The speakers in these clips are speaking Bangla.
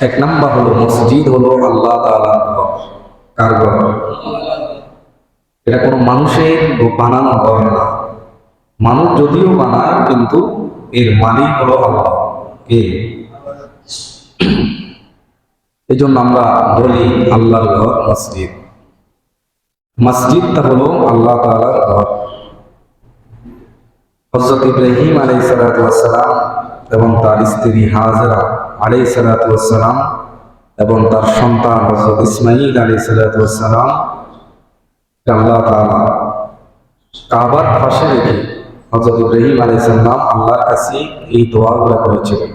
এক নাম্বার হলো মসজিদ হলো আল্লাহ কার ঘর? এটা কোনো মানুষের বানানো ঘর না। মানুষ যদিও বানায়, কিন্তু এর মালিক হলো আল্লাহ। কে? এই জন্য আমরা বলি আল্লাহর ঘর মসজিদ। মসজিদটা হলো আল্লাহ তাআলার ঘর। হজরত ইব্রাহিম আলাই সালাম এবং তার স্ত্রী হাজরা আলাই সালাম এবং তার সন্তান হজরত ইসমাইল আলাই সালাম আল্লাহ তাআলা কাবার পাশে রেখে হজরত ইব্রাহিম আলাই সাল্লাম আল্লাহর কাছে এই দোয়াগুলো করেছিলেন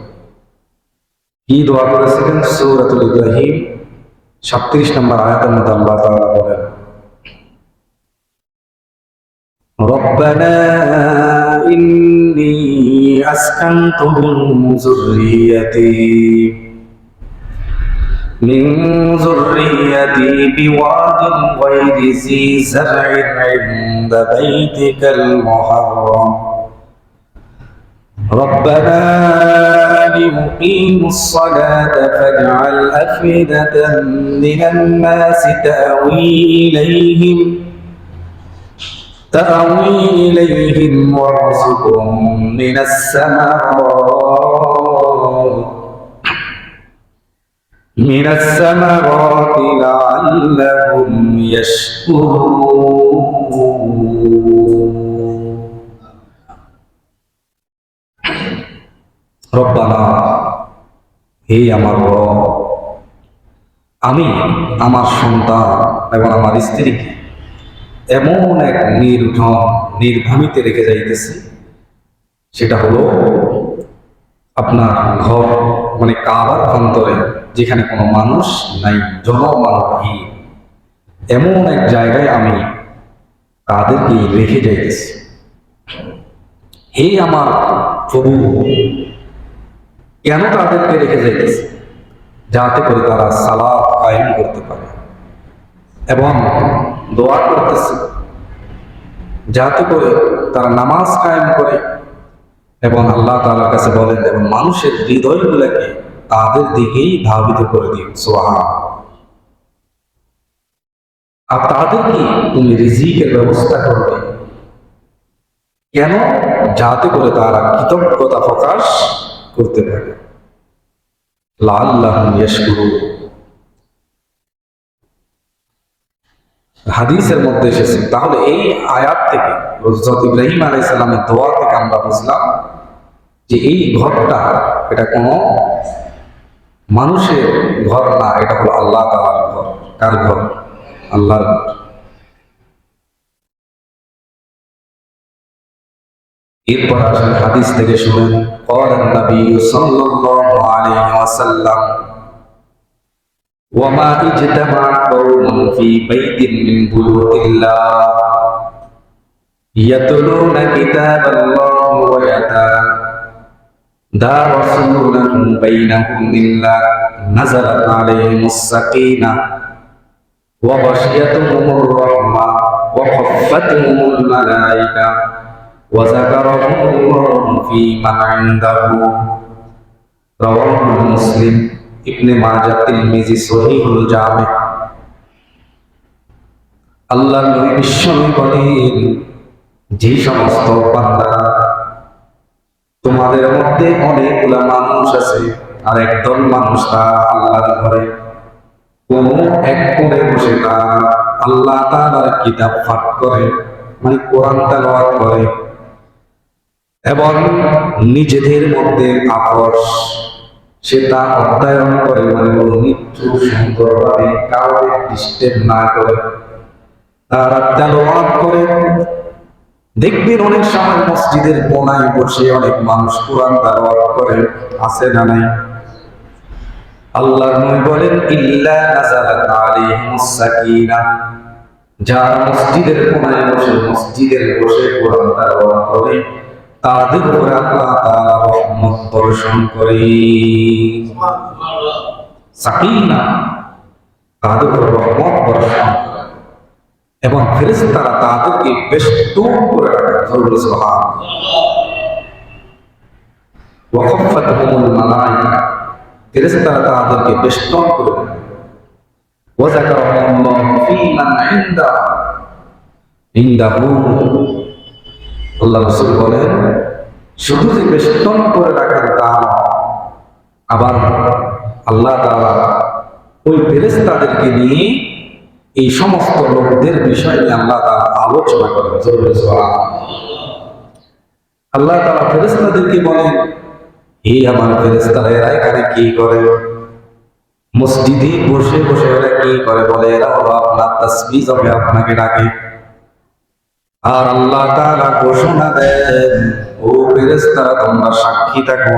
কি দোয়া করেছিলেন সৌরাতুল ইব্রাহিম সাতত্রিশ নম্বর আয়াতের মধ্যে আল্লাহ তাআলা বলেন ربنا إني أسكنت من ذريتي. من ذريتي بواد غير ذي زرع عند بيتك المحرم. ربنا ليقيموا الصلاة فاجعل أفئدة من الناس تأوي إليهم. تأوي إليهم وارزقهم من الثمرات من الثمرات لعلهم يشكرون রব্বানা হে আমার রব আমি আমার সন্তান এবং আমার স্ত্রীকে এমন এক নির্ধন নির্ভূমিতে রেখে যাইতেছি। সেটা হলো আপনার ঘর মানে কাবার অন্তরে, যেখানে কোনো মানুষ নাই, জনমানবহীন। এমন এক জায়গায় আমি তাদেরকে রেখে যাইতেছি। হে আমার প্রভু, কেন তাদেরকে রেখে যাইতেছে? যাতে করে তারা সালাদ কায়েম করতে পারে। এবং দোয়া করতেছে। যাতে করে তারা নামাজ কায়েম করে এবং আল্লাহ তাআলার কাছে বলেন, এবং মানুষের হৃদয়গুলোকে তাদের দিকেই ধাবিত করে দিন। সোহা আর তাদেরকে তুমি রিজিকের ব্যবস্থা করবে? কেন? যাতে করে তারা কৃতজ্ঞতা প্রকাশ করতে পারে। লাল্লাহ ইয়াশকুরু হাদিসের মধ্যে এসেছে। তাহলে এই আয়াত থেকে হজরত ইব্রাহিম আলাই সাল্লামের দোয়া থেকে আমরা বুঝলাম যে এই ঘরটা, এটা কোনো মানুষের ঘর না, এটা হলো আল্লাহ তালার ঘর। কার ঘর? আল্লাহর এরপর আসেন হাদিস থেকে শুনেন করেন নবী সাল্লাল্লাহু আলাইহি ওয়াসাল্লাম وما اجتمع قوم في بيت من بيوت الله يتلون كتاب الله ويتدارسونه بينهم إلا نزلت عليهم السكينة وغشيتهم الرحمة وخفتهم الملائكة وذكرهم الله في من عنده رواه مسلم ইবনে মাজাহ তিরমিজি সহিহুল জামে। আল্লাহ নবী বিশ্বনবী বলেন যে সমস্ত বান্দারা তোমাদের মধ্যে অনেকগুলা মানুষ আছে, আর একদল মানুষ তারা আল্লাহর ঘরে। কোন এক কোণে বসে তারা আল্লাহ তাআলার কিতাব পাঠ করে মানে কোরআন তেলাওয়াত করে। এবং নিজেদের মধ্যে আপোষ সেটা অধ্যয়ন করে মানে মৃত্যু সুন্দরভাবে কাউকে ডিস্টার্ব না করে। তারা তেলাওয়াত করে। দেখবেন অনেক সময় মসজিদের কোনায় বসে অনেক মানুষ কোরআন তেলাওয়াত করে, আছে না নাই? আল্লাহর নবী বলেন, ইল্লা নাযালাত আলাইহিমুস সাকিনা। যারা মসজিদের কোনায় বসে, মসজিদের বসে কোরআন তেলাওয়াত করে তাদের উপরে আল্লাহ তাআলা রহমত বর্ষণ করে। সাকিনা তাদের উপর রহমত বর্ষণ এবং ফেরেশতারা তাদেরকে বেষ্টন করে রাখে ধরুন সুবহান ওয়াকফাতহুমুল মালাইকা, ফেরেশতারা তাদেরকে বেষ্টন করে ওয়া যাকারাহুল্লাহু ফী মান ইনদা ইনদাহু আল্লাহ রসুল বলেন, শুধু যে বেষ্টন করে রাখার তা আবার আল্লাহ তারা ওই ফেরেশতাদেরকে নিয়ে এই সমস্ত লোকদের বিষয় নিয়ে আল্লাহ তাআলা আলোচনা করেন আল্লাহ তাআলা ফেরেশতাদেরকে বলেন এই আমার ফেরেশতারা, এরা এখানে কি করে? মসজিদে বসে বসে ওরা কি করে বলে? এরা হলো আপনার তসবিহ হবে আপনাকে ডাকে। আর আল্লাহ তারা ঘোষণা দেন, ও ফেরেস্তারা তোমরা সাক্ষী থাকো।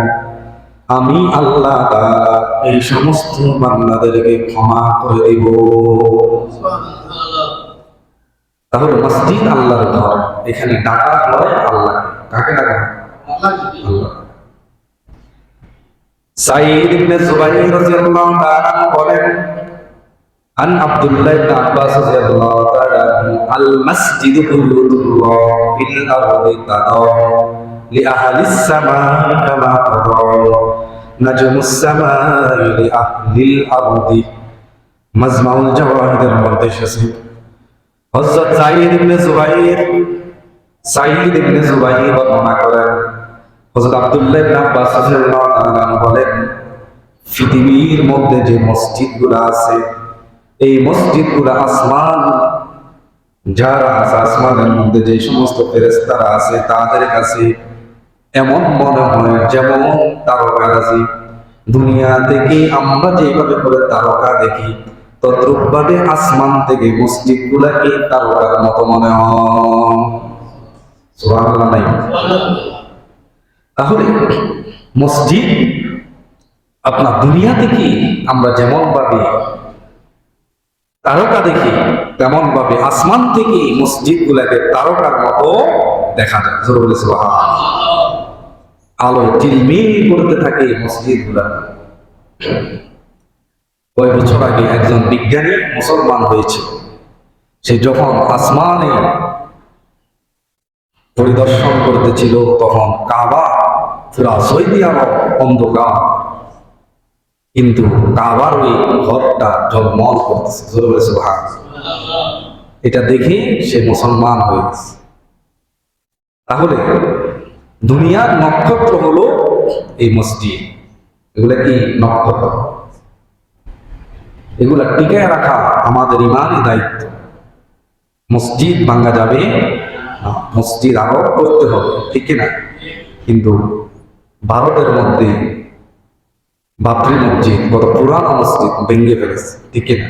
আমি আল্লাহ তারা এই সমস্ত বান্দাদেরকে ক্ষমা করে দিব। তাহলে মসজিদ আল্লাহর ঘর, এখানে ডাকা হয় আল্লাহ কাকে ডাকা আল্লাহ সাইদ ইবনে জুবাইর রাদিয়াল্লাহু তাআলা বলেন, আন আব্দুল্লাহ ইবনে আব্বাস রাদিয়াল্লাহু رضي الله تعالى عنه المسجد حدودullah في الأرض تدعو لأهل السماء كما تدعو نجم السماء لأهل الأرض مجمع الجواهر মধ্যে এসেছে হযরত সাইদ ইবনে জুবাইর সাইদ ইবনে জুবাইর বর্ণনা করেন হযরত আব্দুল্লাহ ইবনে আব্বাস রাদিয়াল্লাহু তাআলা আনহু বলেন পৃথিবীর মধ্যে যে মসজিদগুলো আছে এই মসজিদগুলো আসমান যারা আছে আসমানের মধ্যে যে সমস্ত ফেরেশতারা আছে, তাদের কাছে এমন মনে হয় যেমন তারকা তারকারাজি দুনিয়া থেকে আমরা যেভাবে করে তারকা দেখি তদ্রুপভাবে আসমান থেকে মসজিদ গুলাকে তারকার মতো মনে হয়? তাহলে মসজিদ আপনার দুনিয়া থেকে আমরা যেমন ভাবে তারকা দেখি তেমন ভাবে আসমান থেকে মসজিদ গুলাকে তারকার মতো দেখা যায়। আলো টিলমিল করতে থাকে মসজিদগুলা কয়েক বছর আগে একজন বিজ্ঞানী মুসলমান হয়েছিল সে যখন আসমানে পরিদর্শন করতেছিল, তখন কাবা পুরা সৌদি আরব, অন্ধকার। কিন্তু কাবার ওই ঘরটা জলমল করতেছে। জোরে বলে সুবহান। এটা দেখে সে মুসলমান হয়ে গেছে। তাহলে দুনিয়ার নক্ষত্র হলো এই মসজিদ। এগুলা কি নক্ষত্র? এগুলা টিকায় রাখা আমাদের ইমানই দায়িত্ব। মসজিদ ভাঙ্গা যাবে মসজিদ আরও করতে হবে, ঠিক না কিন্তু ভারতের মধ্যে বাবরি মসজিদ কত পুরানো মসজিদ ভেঙে ফেলেছে ঠিক না